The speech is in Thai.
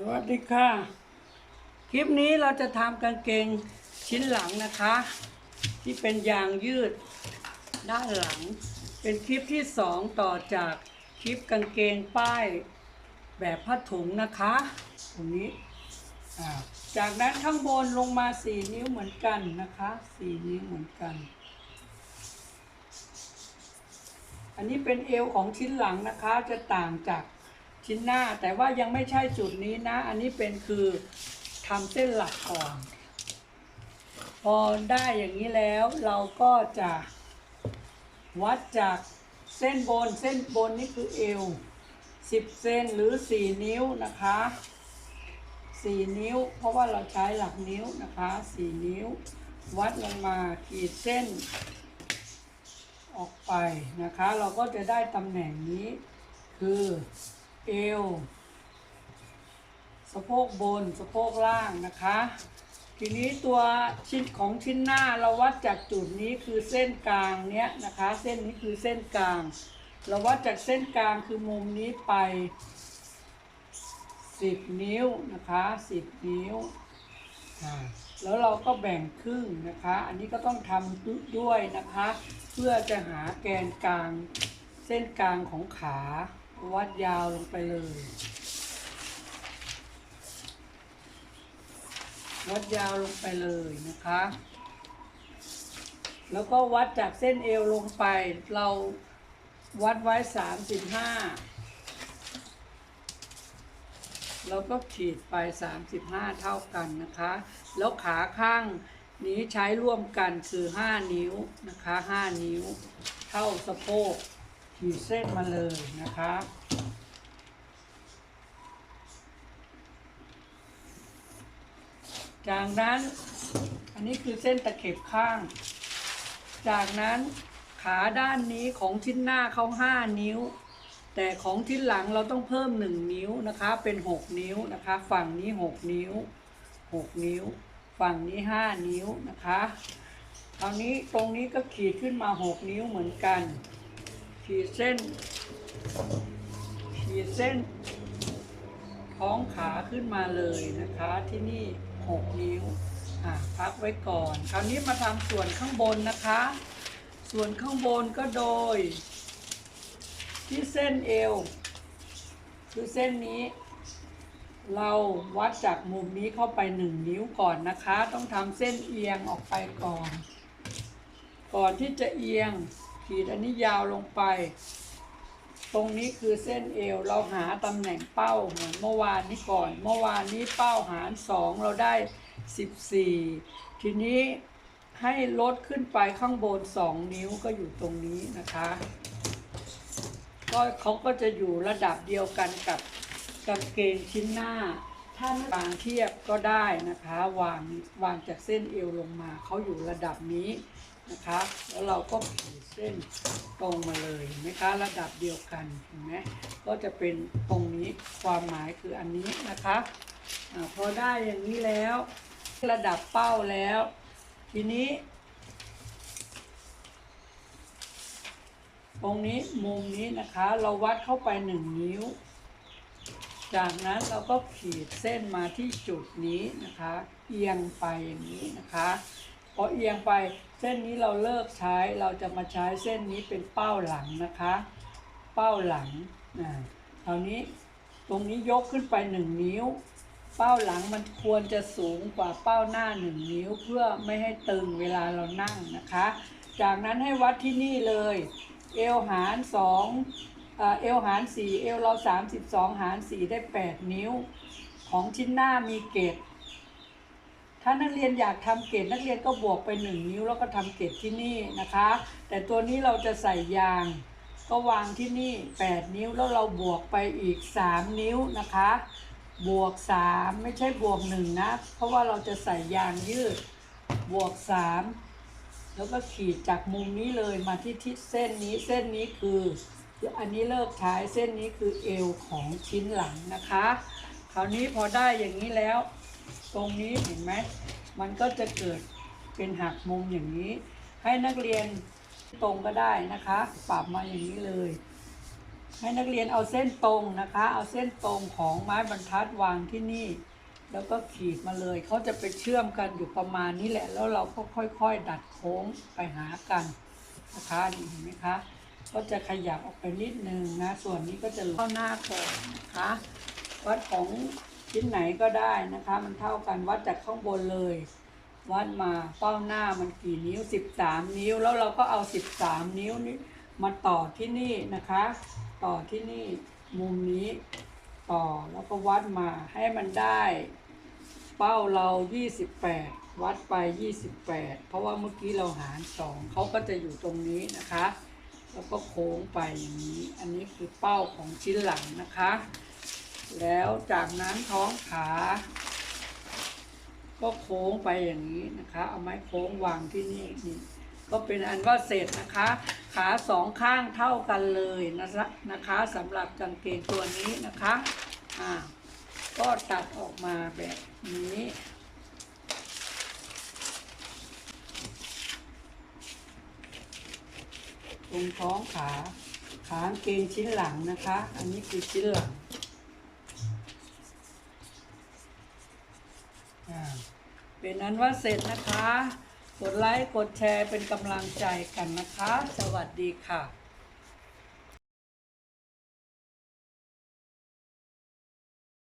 สวัสดีค่ะ คลิปนี้เราจะทำกางเกงชิ้นหลังนะคะ ที่เป็นยางยืดด้านหลัง เป็นคลิปที่สองต่อจากคลิปกางเกงป้ายแบบผ้าถุงนะคะตรงนี้จากนั้นข้างบนลงมาสี่นิ้วเหมือนกันนะคะสี่นิ้วเหมือนกัน อันนี้เป็นเอวของชิ้นหลังนะคะจะต่างจาก ชิ้นหน้าแต่ว่ายังไม่ใช่จุดนี้นะ อันนี้เป็นคือทำเส้นหลักก่อน พอได้อย่างนี้แล้วเราก็จะวัดจากเส้นบนเส้นบนนี่คือเอว10 เซนหรือ 4 นิ้วนะคะ 4 นิ้ว เพราะว่าเราใช้หลักนิ้วนะคะ 4 นิ้ว วัดลงมาขีดเส้น ออกไปนะคะ เราก็จะได้ตำแหน่งนี้คือ เอว สะโพกบน สะโพกล่างนะคะ ทีนี้ตัวชิ้นของชิ้นหน้าเราวัดจากจุดนี้คือเส้นกลางเนี้ยนะคะ เส้นนี้คือเส้นกลาง เราวัดจากเส้นกลางคือมุมนี้ไป 10 นิ้วนะคะ 10 นิ้วอ่าแล้วเราก็แบ่งครึ่งนะคะ อันนี้ก็ต้องทำด้วยนะคะ เพื่อจะหาแกนกลางเส้นกลางของขา วัดยาวลงไปเลย วัดยาวลงไปเลยนะคะ แล้วก็วัดจากเส้นเอวลงไป เราวัดไว้สามสิบห้าเราก็ขีดไป 35 เท่ากันนะคะ แล้วขาข้างนี้ใช้ร่วมกันคือ 5 นิ้วนะคะ 5 นิ้ว เท่าสะโพก ขีดเส้นมาเลยนะคะจากนั้นอันนี้คือเส้นตะเข็บข้าง จากนั้นขาด้านนี้ของชิ้นหน้าเขา5 นิ้ว แต่ของชิ้นหลังเราต้องเพิ่ม 1 นิ้วนะคะ เป็น 6 นิ้วนะคะ ฝั่งนี้ 6 นิ้ว 6 นิ้ว ฝั่งนี้ 5 นิ้วนะคะคราวนี้ตรงนี้ก็ขีดขึ้นมา 6 นิ้วเหมือนกัน ขีดเส้น ขีดเส้น ท้องขาขึ้นมาเลยนะคะที่นี่6นิ้วอะพักไว้ก่อน คราวนี้มาทำส่วนข้างบนนะคะ ส่วนข้างบนก็โดย ที่เส้นเอวคือเส้นนี้ เราวัดจากมุมนี้เข้าไป1นิ้วก่อนนะคะ ต้องทำเส้นเอียงออกไปก่อน ก่อนที่จะเอียง ขีดอันนี้ยาวลงไป ตรงนี้คือเส้นเอวเราหาตำแหน่งเป้าเหมือนเมื่อวานนี้ก่อน เมื่อวานนี้เป้าหารสองเราได้ 14 ทีนี้ให้ลดขึ้นไปข้างบน 2 นิ้วก็อยู่ตรงนี้นะคะ ก็เขาก็จะอยู่ระดับเดียวกันกับกางเกงชิ้นหน้า ถ้าวางเทียบก็ได้นะคะ วางวางจากเส้นเอวลงมาเขาอยู่ระดับนี้ นะคะ แล้วเราก็ขีดเส้นตรงมาเลยเห็นไหมคะระดับเดียวกันเห็นไหมก็จะเป็นตรงนี้ความหมายคืออันนี้นะคะอาพอได้อย่างนี้แล้ว ระดับเป้าแล้ว ทีนี้ตรงนี้มุมนี้นะคะ เราวัดเข้าไปหนึ่งนิ้ว จากนั้นเราก็ขีดเส้นมาที่จุดนี้นะคะ เอียงไปอย่างนี้นะคะ พอเอียงไปเส้นนี้เราเลิกใช้เราจะมาใช้เส้นนี้เป็นเป้าหลังนะคะ เป้าหลังอ่าคราวนี้ตรงนี้ยกขึ้นไปหนึ่งนิ้ว เป้าหลังมันควรจะสูงกว่าเป้าหน้าหนึ่งนิ้วเพื่อไม่ให้ตึงเวลาเรานั่งนะคะ จากนั้นให้วัดที่นี่เลย เอวหารสองเอ่อเอวหารสี่เอวเราสามสิบสองหารสี่ได้แปดนิ้ว ของชิ้นหน้ามีเกต ถ้านักเรียนอยากทำเกตนักเรียนก็บวกไปหนึ่งนิ้วแล้วก็ทำเกตที่นี่นะคะ แต่ตัวนี้เราจะใส่ยาง ก็วางที่นี่ 8 นิ้วแล้วเราบวกไปอีก 3 นิ้วนะคะ บวก 3 ไม่ใช่บวก1นะเพราะว่าเราจะใส่ยางยืดบวก 3 แล้วก็ขีดจากมุมนี้เลยมาที่ที่เส้นนี้เส้นนี้คือคืออันนี้เลิกใช้เส้นนี้คือเอวของชิ้นหลังนะคะ คราวนี้พอได้อย่างนี้แล้ว ตรงนี้เห็นไหมมันก็จะเกิดเป็นหักมุมอย่างนี้ ให้นักเรียนตรงก็ได้นะคะ ปรับมาอย่างนี้เลย ให้นักเรียนเอาเส้นตรงนะคะ เอาเส้นตรงของไม้บรรทัดวางที่นี่ แล้วก็ขีดมาเลยเขาจะไปเชื่อมกันอยู่ประมาณนี้แหละ แล้วเราก็ค่อยๆ ดัดโค้งไปหากันนะคะนี่เห็นไหมคะก็จะขยับออกไปนิดนึงนะ ส่วนนี้ก็จะเข้าหน้าก่อนนะคะ วัดของ ชิ้นไหนก็ได้นะคะ มันเท่ากันวัดจากข้างบนเลย วัดมาเป้าหน้ามันกี่นิ้ว 13 นิ้ว แล้วเราก็เอา 13 นิ้วนี้มาต่อที่นี่นะคะ ต่อที่นี่มุมนี้ต่อแล้วก็วัดมาให้มันได้ เป้าเรา 28 วัดไป 28 เพราะว่าเมื่อกี้เราหารสองเขาก็จะอยู่ตรงนี้นะคะ แล้วก็โค้งไปอย่างนี้ อันนี้คือเป้าของชิ้นหลังนะคะ แล้วจากนั้นท้องขา ก็โค้งไปอย่างนี้นะคะ เอาไม้โค้งวางที่นี่นี่ก็เป็นอันว่าเสร็จนะคะ ขาสองข้างเท่ากันเลยนะคะนะคะสำหรับกางเกงตัวนี้นะคะอ่าก็ตัดออกมาแบบนี้ตรงท้องขา ขากางเกงชิ้นหลังนะคะ อันนี้คือชิ้นหลังอ่า เป็นนั้นว่าเสร็จนะคะ กดไลค์ กดแชร์เป็นกำลังใจกันนะคะ สวัสดีค่ะ